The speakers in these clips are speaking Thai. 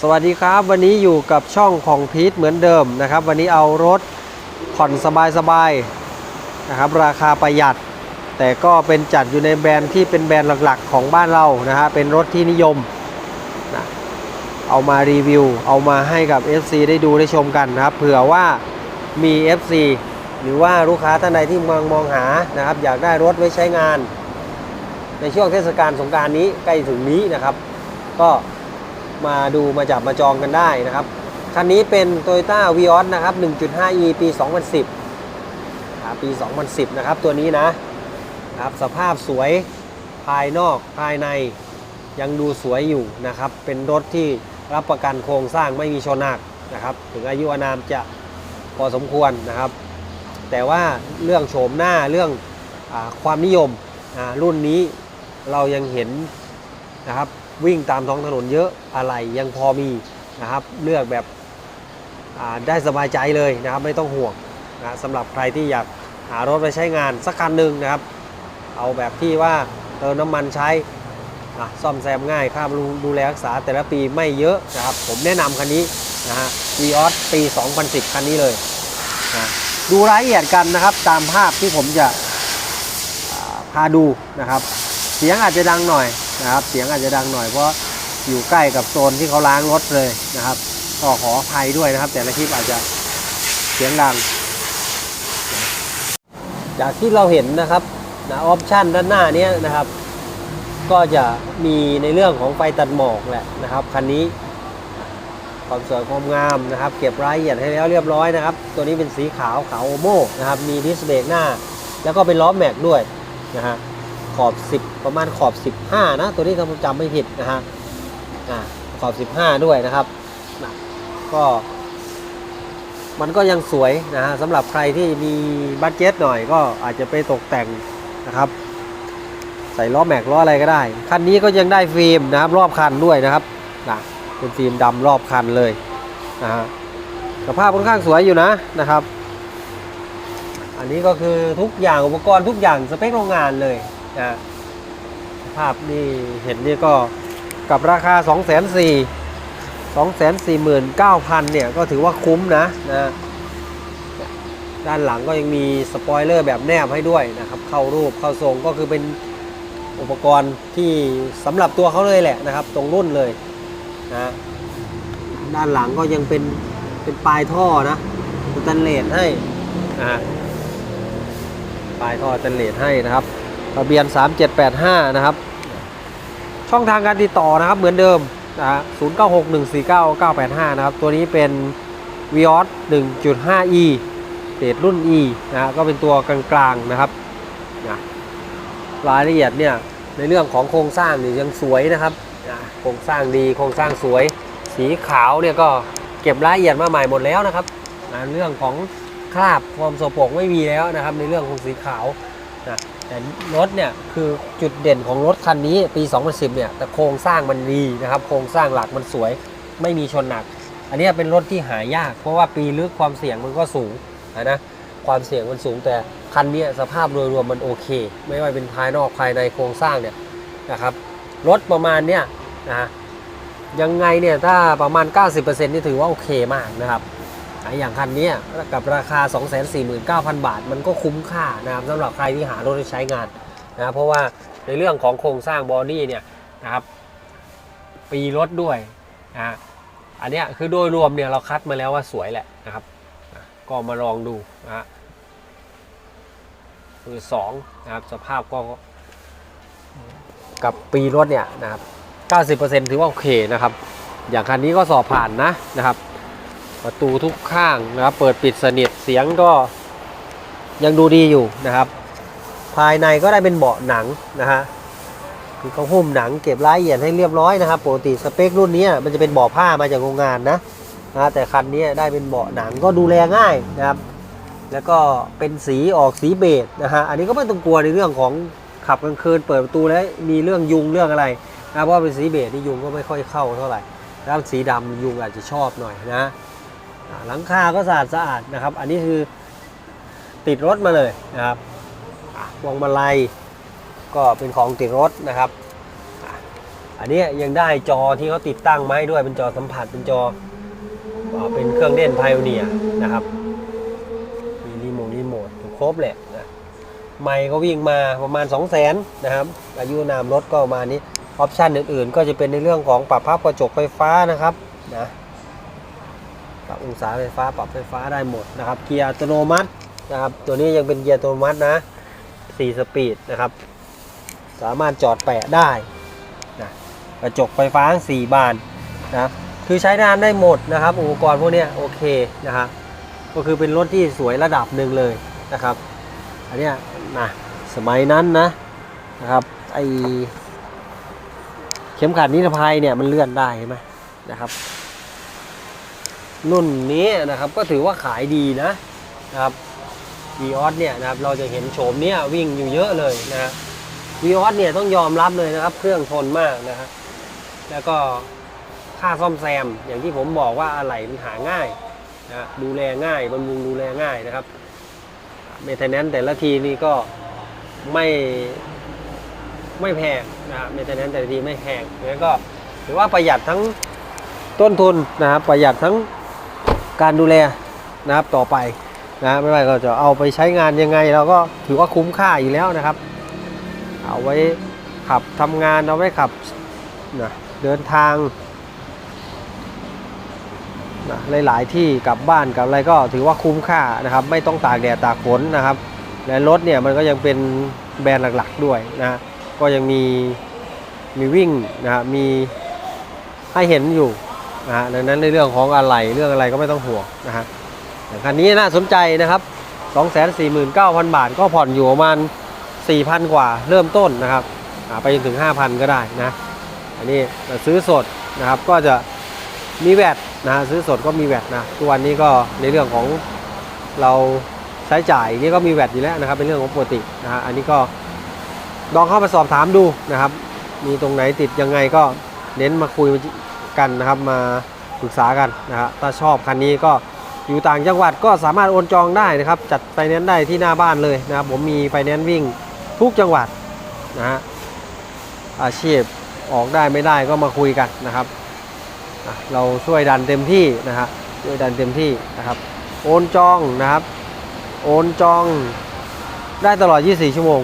สวัสดีครับ วันนี้อยู่กับช่องของพีทเหมือนเดิมนะครับ วันนี้เอารถผ่อนสบายๆนะครับ ราคาประหยัด แต่ก็เป็นจัดอยู่ในแบรนด์ที่เป็นแบรนด์หลักๆ ของบ้านเรานะฮะเป็นรถที่นิยมนะเอามารีวิว เอามาให้กับ FC ได้ดูได้ชมกันนะครับเผื่อว่ามี FC หรือว่าลูกค้าท่านใดที่มองมองหานะครับ อยากได้รถไว้ใช้งาน ในช่วงเทศกาลสงกรารนี้ใกล้ถึงนี้นะครับ ก็ มาดูมาจับมาจองกันได้นะครับ คันนี้เป็น Toyota Vios นะครับ 1.5e ปี 2010ปี 2010 นะครับ ตัวนี้นะครับ สภาพสวยภายนอกภายในยังดูสวยอยู่นะครับ เป็นรถที่รับประกันโครงสร้างไม่มีชนหักนะครับ ถึงอายุอานามจะพอสมควรนะครับ แต่ว่าเรื่องโฉมหน้าเรื่องอความนิยมรุ่นนี้เรายังเห็นนะครับ วิ่งตามท้องถนนเยอะอะไรยังพอมีนะครับ เลือกแบบได้สบายใจเลยนะครับ ไม่ต้องห่วงนะสำหรับใครที่อยากหารถไปใช้งานสักคันหนึ่งนะครับ เอาแบบที่ว่าเติมน้ำมันใช้ซ่อมแซมง่ายค่าบำรุงดูแลรักษาแต่ละปีไม่เยอะนะครับ ผมแนะนำคันนี้นะฮะ Vios ปี 2010 คันนี้เลยนะดูรายละเอียดกันนะครับ ตามภาพที่ผมจะพาดูนะครับ เสียงอาจจะดังหน่อย นะครับ เสียงอาจจะดังหน่อยเพราะอยู่ใกล้กับโซนที่เขาล้างรถเลยนะครับก็ขออภัยด้วยนะครับ แต่ละคลิปอาจจะเสียงดังจากที่เราเห็นนะครับนะออปชันด้านหน้านี้นะครับ ก็จะมีในเรื่องของไฟตัดหมอกแหละนะครับคันนี้ความสวยความงามนะครับ เก็บรายละเอียดให้แล้วเรียบร้อยนะครับ ตัวนี้เป็นสีขาวขาวโอโม่นะครับ มีดิสเบรกหน้า แล้วก็เป็นล้อแม็กด้วยนะฮะ ขอบ 10 ประมาณขอบ 15 นะ ตัวนี้ถ้าผมจำไม่ผิดนะฮะอ่าขอบ 15 ด้วยนะครับนะก็มันก็ยังสวยนะฮะสำหรับใครที่มีบัตเจ็ตหน่อยก็อาจจะไปตกแต่งนะครับ ใส่ล้อแม็กล้ออะไรก็ได้ คันนี้ก็ยังได้ฟิล์มนะครับรอบคันด้วยนะครับนะเป็นฟิล์มดำรอบคันเลยนะฮะสภาพค่อนข้างสวยอยู่นะนะครับ อันนี้ก็คือทุกอย่างอุปกรณ์ทุกอย่างสเปคโรงงานเลย นะภาพนี่เห็นนี่ก็กับราคา 2 4 0 0 0 249,000 เนี่ย ก็ถือว่าคุ้มนะนะด้านหลังก็ยังมีสปอยเลอร์แบบแนบให้ด้วยนะครับ เข้ารูปเข้าทรงก็คือเป็นอุปกรณ์ที่สำหรับตัวเขาเลยแหละนะครับ ตรงรุ่นเลยนะด้านหลังก็ยังเป็นเป็นปลายท่อนะสแตนเลสให้นะฮะปลายท่อสแตนเลสให้นะครับ ทะเบียน 3785 นะครับ ช่องทางการติดต่อนะครับเหมือนเดิมนะฮะ0961499985 นะครับ ตัวนี้เป็น Vios 1.5e เกรดรุ่น E นะฮะก็เป็นตัวกลางๆนะครับนะรายละเอียดเนี่ยในเรื่องของโครงสร้างนี่ยังสวยนะครับนะโครงสร้างดีโครงสร้างสวย สีขาวเนี่ยก็เก็บรายละเอียดมาใหม่หมดแล้วนะครับนะเรื่องของคราบความสกปรกไม่มีแล้วนะครับ ในเรื่องของสีขาวนะ แต่รถเนี่ยคือจุดเด่นของรถคันนี้ปี 2010 เนี่ยแต่โครงสร้างมันดีนะครับ โครงสร้างหลักมันสวย ไม่มีชนหนัก อันนี้เป็นรถที่หายาก เพราะว่าปีลึกความเสี่ยงมันก็สูงนะนะความเสี่ยงมันสูงแต่คันนี้สภาพโดยรวมมันโอเค ไม่ว่าเป็นภายนอกภายในโครงสร้างเนี่ยนะครับรถประมาณเนี้ยนะยังไงเนี่ยถ้าประมาณ 90%นี่ถือว่าโอเคมากนะครับ อย่างคันนี้กับราคา 249,000 บาท มันก็คุ้มค่านะครับสำหรับใครที่หารถใช้งานนะเพราะว่าในเรื่องของโครงสร้างบอดี้เนี่ยนะครับปีรถด้วยนะอันนี้คือโดยรวมเนี่ยเราคัดมาแล้วว่าสวยแหละนะครับ ก็มาลองดูนะฮะมือสองนะครับสภาพก็กับปีรถเนี่ยนะครับ 90%ถือว่าโอเคนะครับ อย่างคันนี้ก็สอบผ่านนะนะครับ ประตูทุกข้างนะครับ เปิดปิดสนิทเสียงก็ยังดูดีอยู่นะครับ ภายในก็ได้เป็นเบาะหนังนะฮะคือเขาหุ้มหนังเก็บรายละเอียดให้เรียบร้อยนะครับปกติสเปครุ่นนี้มันจะเป็นเบาะผ้ามาจากโรงงานนะนะแต่คันนี้ได้เป็นเบาะหนังก็ดูแลง่ายนะครับ แล้วก็เป็นสีออกสีเบจนะฮะอันนี้ก็ไม่ต้องกลัวในเรื่องของขับกลางคืนเปิดประตูแล้วมีเรื่องยุงเรื่องอะไรนะเพราะเป็นสีเบจนี่ยุงก็ไม่ค่อยเข้าเท่าไหร่แล้วสีดำยุงอาจจะชอบหน่อยนะ หลังคาก็สะอาดสะอาดนะครับ อันนี้คือติดรถมาเลยนะครับพวงมาลัยก็เป็นของติดรถนะครับ อันนี้ยังได้จอที่เขาติดตั้งมาให้ด้วยเป็นจอสัมผัสเป็นจอเป็นเครื่องเล่นไพ o อเนียนะครับมีรีโมทรีโมทครบแหละนะไม่ก็วิ่งมาประมาณ 2 0 0 0 0นนะครับ อายุนามรถก็ประมาณนี้ ออปชันอื่นๆ ก็จะเป็นในเรื่องของปรับภาพกระจกไฟฟ้านะครับนะ ปรับองศาไฟฟ้าปรับไฟฟ้าได้หมดนะครับเกียร์อัตโนมัตินะครับ ตัวนี้ยังเป็นเกียร์อัตโนมัตินะ 4 สปีดนะครับ สามารถจอดแปะได้นะกระจกไฟฟ้า 4 บานนะคือใช้งานได้หมดนะครับ อุปกรณ์พวกนี้โอเคนะครับก็คือเป็นรถที่สวยระดับหนึ่งเลยนะครับ อันนี้นะสมัยนั้นนะนะครับไอเข็มขัดนิรภัยเนี่ยมันเลื่อนได้ใช่ไหมนะครับ รุ่นนี้นะครับก็ถือว่าขายดีนะนะครับวีออสเนี่ยนะครับเราจะเห็นโฉมเนี้ยวิ่งอยู่เยอะเลยนะฮะวีออสเนี่ยต้องยอมรับเลยนะครับ เครื่องทนมากนะฮะแล้วก็ค่าซ่อมแซมอย่างที่ผมบอกว่าอะไหล่มันหาง่ายนะดูแลง่ายบำรุงดูแลง่ายนะครับเมทเนนแต่ละทีนี่ก็ไม่ไม่แพงนะฮะเมทเนนแต่ละทีไม่แพงแล้วก็ถือว่าประหยัดทั้งต้นทุนนะครับประหยัดทั้ง การดูแลนะครับต่อไปนะไม่ว่าก็จะเอาไปใช้งานยังไง เราก็ถือว่าคุ้มค่าอยู่แล้วนะครับ เอาไว้ขับทำงานเอาไว้ขับนะเดินทางนะหลาย ๆ ที่กลับบ้านกลับอะไรก็ถือว่าคุ้มค่านะครับ ไม่ต้องตากแดดตากฝนนะครับ และรถเนี่ยมันก็ยังเป็นแบรนด์หลัก ๆ ด้วยนะก็ยังมีมีวิ่งนะฮะมีให้เห็นอยู่ นะฮะดังนั้นในเรื่องของอะไรเรื่องอะไรก็ไม่ต้องห่วงนะฮะอย่างคันนี้น่าสนใจนะครับ 249,000 บาทก็ผ่อนอยู่ประมาณ 4,000 กว่าเริ่มต้นนะครับไปจนถึง 5,000 ก็ได้นะอันนี้ซื้อสดนะครับก็จะมีแวดนะฮะซื้อสดก็มีแวดนะทุกวันนี้ก็ในเรื่องของเราใช้จ่ายนี่ก็มีแวดอยู่แล้วนะครับเป็นเรื่องของปกตินะฮะอันนี้ก็ลองเข้ามาสอบถามดูนะครับ มีตรงไหนติดยังไงก็เน้นมาคุย กันนะครับมาปรึกษากันนะฮะถ้าชอบคันนี้ก็อยู่ต่างจังหวัดก็สามารถโอนจองได้นะครับ จัดไฟแนนซ์ได้ที่หน้าบ้านเลยนะครับผมมีไฟแนนซ์วิ่งทุกจังหวัดนะฮะอาชีพออกได้ไม่ได้ก็มาคุยกันนะครับเราช่วยดันเต็มที่นะฮะช่วยดันเต็มที่นะครับโอนจองนะครับ โอนจองได้ตลอด 24 ชั่วโมง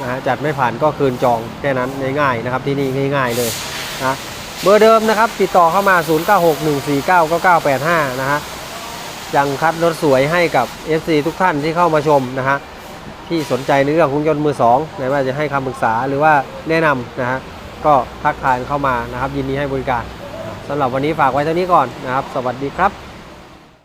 นะฮะจัดไม่ผ่านก็คืนจองแค่นั้นง่ายๆนะครับที่นี่ง่าย ๆเลยนะ เบอร์เดิมนะครับ ติดต่อเข้ามา 0961499985 นะฮะยังคัดรถสวยให้กับ FC ทุกท่านที่เข้ามาชมนะฮะที่สนใจในเรื่องของยนต์มือสองไหนว่าจะให้คำปรึกษาหรือว่าแนะนำนะฮะก็ทักทายเข้ามานะครับ ยินดีให้บริการสำหรับวันนี้ฝากไว้เท่านี้ก่อนนะครับ สวัสดีครับ